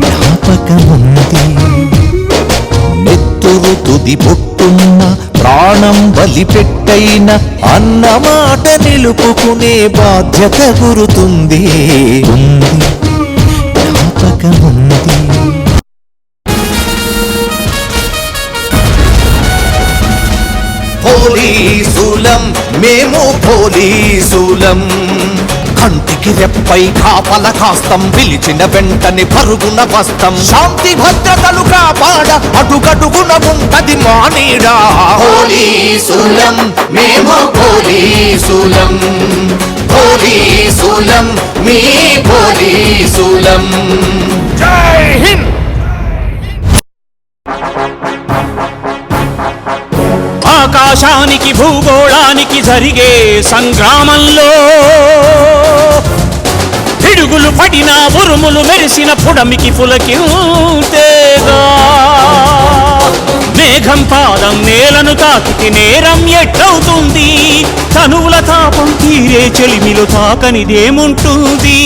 జ్ఞాపకముంది. నెత్తురు తుది పొట్టున్న ప్రాణం బలిపెట్టైన అన్నమాట నిలుపుకునే బాధ్యత గురుతుంది. జ్ఞాపకముంది. పోలీసులం మేము పోలీసులం. కంటికి రెప్పై కాపల కాస్తం పిలిచిన వెంటనే పరుగున వస్తం. శాంతి భద్రతలు కాపాడ అడుగడుగున ఉంటది మానీడా. పోలీసులం మేము పోలీసులం. పోలీసులం మీ పోలీసులం. జై హింద్! ఆకాశానికి భూగోళానికి జరిగే సంగ్రామంలో పడిన ఉరుములు మెరిసిన పుడమికి పులకింతేగా మేఘం పాదం నేలను తాకితే నేరం ఎట్టవుతుంది. తనువుల తాపం తీరే చెలిమిలు తాకనిదేముంటుంది.